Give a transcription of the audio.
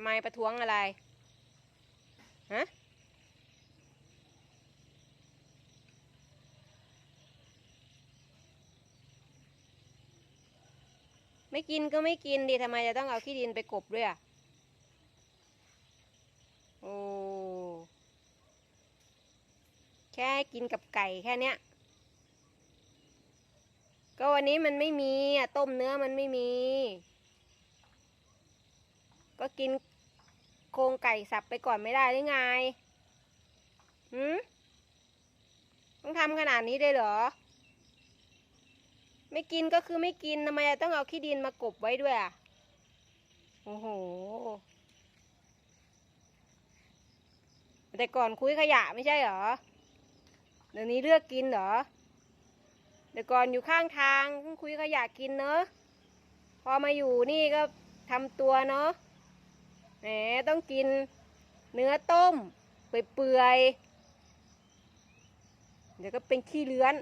ไมประท้วงอะไร ฮะ ไม่กินก็ไม่กินดิทำไมจะต้องเอาขี้ดินไปกบด้วยอะ โอ้ แค่กินกับไก่แค่เนี้ย ก็วันนี้มันไม่มีอะ ต้มเนื้อมันไม่มี กินโครงไก่สับไปก่อนไม่ได้หรือไงหืมต้องทำขนาดนี้ได้เหรอ ไม่กินก็คือไม่กินทำไมต้องเอาขี้ดินมากบไว้ด้วยอะ โอ้โห แต่ก่อนคุยขยะไม่ใช่เหรอ เดี๋ยวนี้เลือกกินเหรอ แต่ก่อนอยู่ข้างทางคุยขยะกินเนอะ พอมาอยู่นี่ก็ทำตัวเนาะ แหมต้องกินเนื้อต้ม เปื่อยๆเดี๋ยวก็เป็นขี้เลื้อน